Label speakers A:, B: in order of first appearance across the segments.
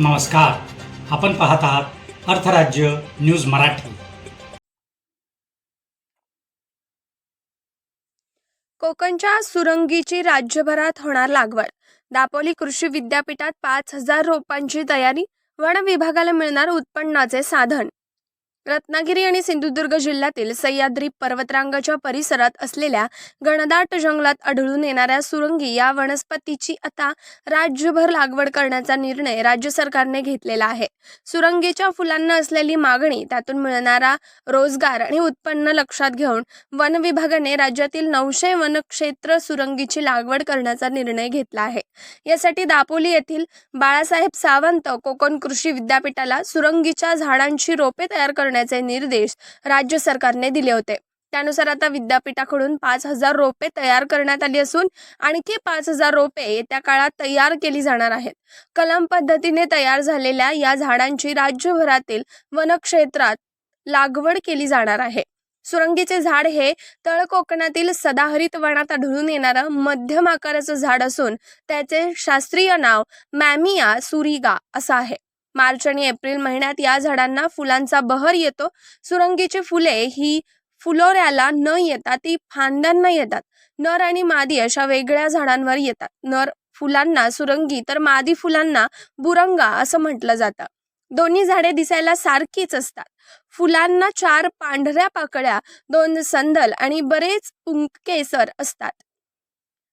A: नमस्कार. आपण पाहत आहात अर्थराज्य न्यूज मराठी.
B: कोकणच्या सुरंगीची राज्यभरात होणार लागवड. दापोली कृषी विद्यापीठात पाच हजार रोपांची तयारी. वन विभागाला मिळणार उत्पन्नाचे साधन. रत्नागिरी आणि सिंधुदुर्ग जिल्ह्यातील सह्याद्री पर्वतरांगाच्या परिसरात असलेल्या घनदाट जंगलात आढळून येणाऱ्या सुरंगी या वनस्पतीची आता राज्यभर लागवड करण्याचा निर्णय राज्य सरकारने घेतलेला आहे. सुरंगीच्या फुलांना असलेली मागणी त्यातून मिळणारा रोजगार आणि उत्पन्न लक्षात घेऊन वन विभागाने राज्यातील नऊशे वनक्षेत्र सुरंगीची लागवड करण्याचा निर्णय घेतला आहे. यासाठी दापोली येथील बाळासाहेब सावंत कोकण कृषी विद्यापीठाला सुरंगीच्या झाडांची रोपे तयार करण्याचे निर्देश राज्य सरकारने दिले होते. त्यानुसार आता विद्यापीठाकडून पाच हजार रोपे तयार करण्यात आली असून आणखी पाच हजार रोपे येत्या काळात तयार केली जाणार आहेत. कलम पद्धतीने तयार झालेल्या या झाडांची राज्यभरातील वनक्षेत्रात लागवड केली जाणार आहे. सुरंगीचे झाड हे तळ कोकणातील सदाहरित वनात आढळून येणारं मध्यम आकाराचं झाड असून त्याचे शास्त्रीय नाव मॅमिया सुरिगा असं आहे. मार्च आणि एप्रिल महिन्यात या झाडांना फुलांचा बहर येतो. सुरंगीची फुले ही फुलोऱ्याला न येता ती फांद्यांना येतात. नर आणि मादी अशा वेगळ्या झाडांवर येतात. नर फुलांना सुरंगी तर मादी फुलांना बुरंगा असं म्हटलं जातं. दोन्ही झाडे दिसायला सारखीच असतात. फुलांना चार पांढऱ्या पाकळ्या दोन संदल आणि बरेच पुंकेसर असतात.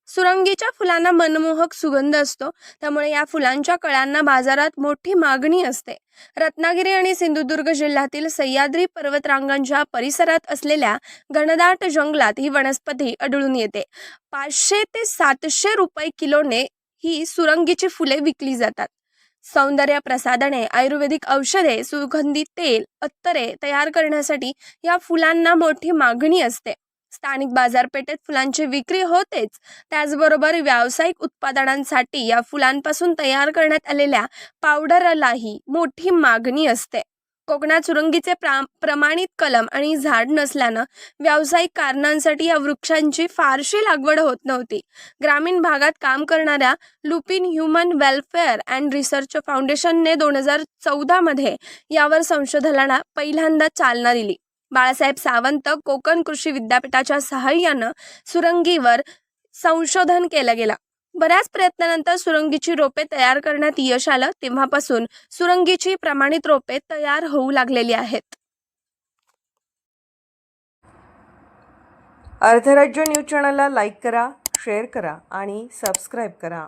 B: सुरंगीच्या फुलांना मनमोहक सुगंध असतो. त्यामुळे या फुलांच्या कळ्यांना बाजारात मोठी मागणी असते. रत्नागिरी आणि सिंधुदुर्ग जिल्ह्यातील सह्याद्री पर्वतरांगांच्या परिसरात असलेल्या घनदाट जंगलात ही वनस्पती आढळून येते. पाचशे ते सातशे रुपये किलोने ही सुरंगीची फुले विकली जातात. सौंदर्य प्रसाधने आयुर्वेदिक औषधे सुगंधी तेल अत्तरे तयार करण्यासाठी या फुलांना मोठी मागणी असते. स्थानिक बाजारपेठेत फुलांची विक्री होतेच. त्याचबरोबर व्यावसायिक उत्पादनांसाठी या फुलांपासून तयार करण्यात आलेल्या पावडरलाही मोठी मागणी असते. कोकणात सुरंगीचे प्रा प्रमाणित कलम आणि झाड नसल्यानं व्यावसायिक कारणांसाठी या वृक्षांची फारशी लागवड होत नव्हती. ग्रामीण भागात काम करणाऱ्या Lupin human welfare and research फाउंडेशनने दोन हजार चौदामध्ये यावर संशोधनाला पहिल्यांदा चालना दिली. बाळासाहेब सावंत कोकण कृषी विद्यापीठाच्या सहाय्यानं सुरंगीवर संशोधन केलं गेलं. बऱ्याच प्रयत्नानंतर सुरंगीची रोपे तयार करण्यात यश आलं. तेव्हापासून सुरंगीची प्रमाणित रोपे तयार होऊ लागलेली आहेत.
C: अर्थराज्य न्यूज चॅनलला लाईक करा शेअर करा आणि सबस्क्राईब करा.